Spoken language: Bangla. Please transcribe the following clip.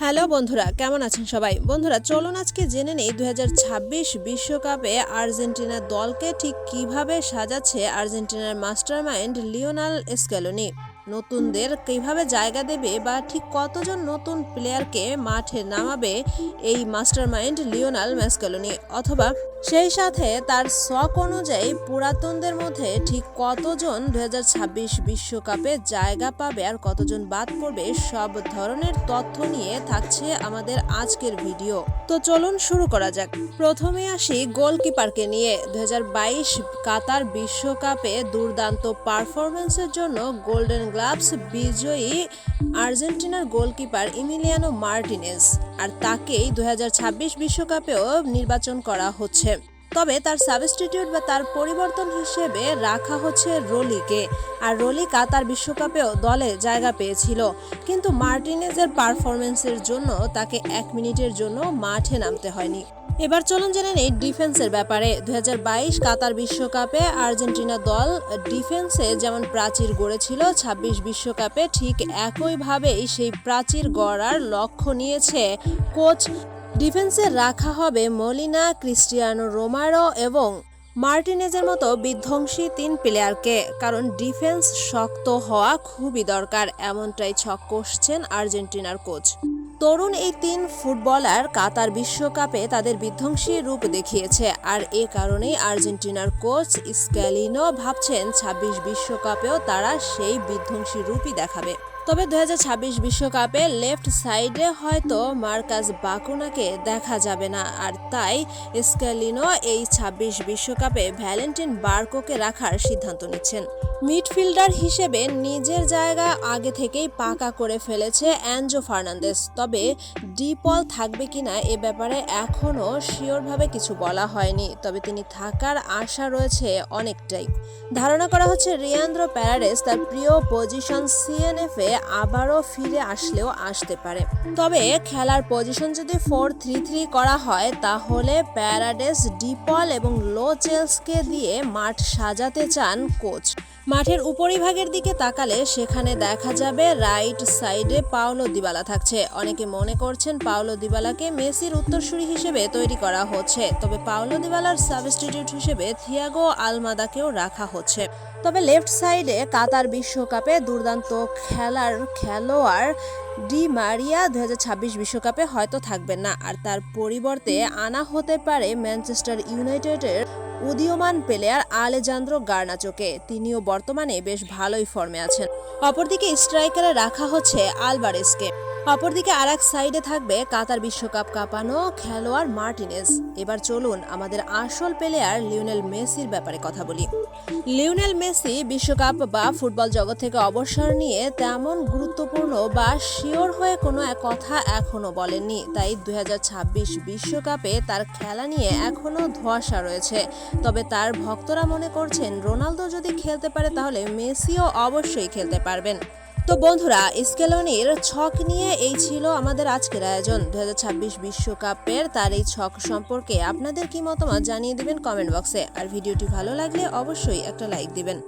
হ্যালো বন্ধুরা, কেমন আছেন সবাই? বন্ধুরা, চলুন আজকে জেনে নেই দু বিশ্বকাপে আর্জেন্টিনার দলকে ঠিক কীভাবে সাজাচ্ছে আর্জেন্টিনার মাস্টারমাইন্ড লিওনাল স্ক্যালোনি নতুনদের কীভাবে জায়গা দেবে বা ঠিক কতজন নতুন প্লেয়ারকে মাঠে নামাবে এই মাস্টারমাইন্ড লিওনাল ম্যাসক্যালোনি অথবা সেই সাথে তার শখ অনুযায়ী পুরাতনদের মধ্যে ঠিক কতজন দু বিশ্বকাপে জায়গা পাবে আর কতজন বাদ পড়বে সব ধরনের তথ্য নিয়ে থাকছে আমাদের আজকের ভিডিও। তো চলুন শুরু করা যাক। প্রথমে আসি গোলকিপারকে নিয়ে। দুই হাজার বাইশ কাতার বিশ্বকাপে দুর্দান্ত পারফরমেন্সের জন্য গোল্ডেন গ্লাভস, বিজয়ী আর্জেন্টিনার গোলকিপার ইমিলিয়ানো মার্টিনেজ। আর তাকেই দু বিশ্বকাপেও নির্বাচন করা হচ্ছে। তবে তার সাবস্টিটিউট বা তার পরিবর্তন হিসেবে রাখা হচ্ছে রোলিকে। আর রোলি কাতার বিশ্বকাপেও দলে জায়গা পেয়েছিল। কিন্তু মার্টিনেজের পারফরমেন্সের জন্য তাকে এক মিনিটের জন্য মাঠে নামতে হয়নি। এবার চলুন জেনে নেই ডিফেন্সের ব্যাপারে। দু হাজার বাইশ কাতার বিশ্বকাপে আর্জেন্টিনা দল ডিফেন্সে যেমন প্রাচীর গড়েছিল ২৬ বিশ্বকাপে ঠিক একইভাবেই সেই প্রাচীর গড়ার লক্ষ্য নিয়েছে কোচ। ডিফেন্সে রাখা হবে মলিনা, ক্রিস্টিয়ানো রোমারো এবং মার্টিনেজের মতো বিধ্বংসী তিন প্লেয়ারকে, কারণ ডিফেন্স শক্ত হওয়া খুবই দরকার, এমনটাই ছক কষছেন আর্জেন্টিনার কোচ। তরুণ এই তিন ফুটবলার কাতার বিশ্বকাপে তাদের বিধ্বংসী রূপ দেখিয়েছে। আর এ কারণেই আর্জেন্টিনার কোচ স্ক্যালিনো ভাবছেন ২৬ বিশ্বকাপেও তারা সেই বিধ্বংসী রূপই দেখাবে। তবে দু বিশ্বকাপে লেফট সাইডে হয়তো মার্কাস বাকুনাকে দেখা যাবে না। আর তাই স্ক্যালিনো এই ২৬ বিশ্বকাপে ভ্যালেন্টিন বার্কোকে রাখার সিদ্ধান্ত নিচ্ছেন। মিডফিল্ডার হিসেবে নিজের জায়গা আগে থেকেই পাকা করে ফেলেছে অ্যাঞ্জো ফার্নান্দেস তবে ডিপল থাকবে কিনা এ ব্যাপারে এখনও শিওরভাবে কিছু বলা হয়নি, তবে তিনি থাকার আশা রয়েছে অনেকটাই। ধারণা করা হচ্ছে রিয়ান্দ্র প্যারাডেস তার প্রিয় পজিশন সিএনএফ আবারও ফিরে আসলেও আসতে পারে। তবে খেলার পজিশন যদি ফোর থ্রি থ্রি করা হয়, তাহলে প্যারাডেস ডিপল এবং লো চেলসকে দিয়ে মাঠ সাজাতে চান কোচ। মাঠের উপরিভাগের দিকে তাকালে সেখানে দেখা যাবে রাইট সাইডে পাওলো দিবালা থাকছে। অনেকে মনে করছেন পাওলো দিবালাকে মেসির উত্তরসূরি হিসেবে তৈরি করা হচ্ছে, তবে পাওলো দিবালার সাবস্টিটিউট হিসেবে থিয়াগো আলমাদাকেও রাখা হচ্ছে। তবে লেফট সাইডে কাতার বিশ্বকাপে দুর্দান্ত খেলার খেলোয়াড় ডি মারিয়া দু বিশ্বকাপে হয়তো থাকবেন না, আর তার পরিবর্তে আনা হতে পারে ম্যানচেস্টার ইউনাইটেডের উদীয়মান প্লেয়ার আলেজান্দ্রো গার্নাচোকে। তিনিও বর্তমানে বেশ ভালোই ফর্মে আছেন। অপরদিকে স্ট্রাইকারে রাখা হচ্ছে আলবারেসকে অপরদিকে আর এক সাইডে থাকবে কাতার বিশ্বকাপ কাঁপানো খেলোয়াড় মার্টিনেস এবার চলুন আমাদের আসল প্লেয়ার লিওনেল মেসির ব্যাপারে কথা বলি। লিওনেল মেসি বিশ্বকাপ বা ফুটবল জগৎ থেকে অবসর নিয়ে তেমন গুরুত্বপূর্ণ বা শিওর হয়ে কোনো এক কথা এখনও বলেননি। তাই দুই বিশ্বকাপে তার খেলা নিয়ে এখনও ধোয়াশা রয়েছে। তবে তার ভক্তরা মনে করছেন, রোনালদো যদি খেলতে পারে তাহলে মেসিও অবশ্যই খেলতে পারবেন। তো বন্ধুরা স্কেলনির ছক নিয়ে এই ছিল আমাদের আজকের আয়োজন। দু বিশ্বকাপের তার এই ছক সম্পর্কে আপনাদের কি মতামত জানিয়ে দেবেন কমেন্ট বক্সে। আর ভিডিওটি ভালো লাগলে অবশ্যই একটা লাইক দিবেন।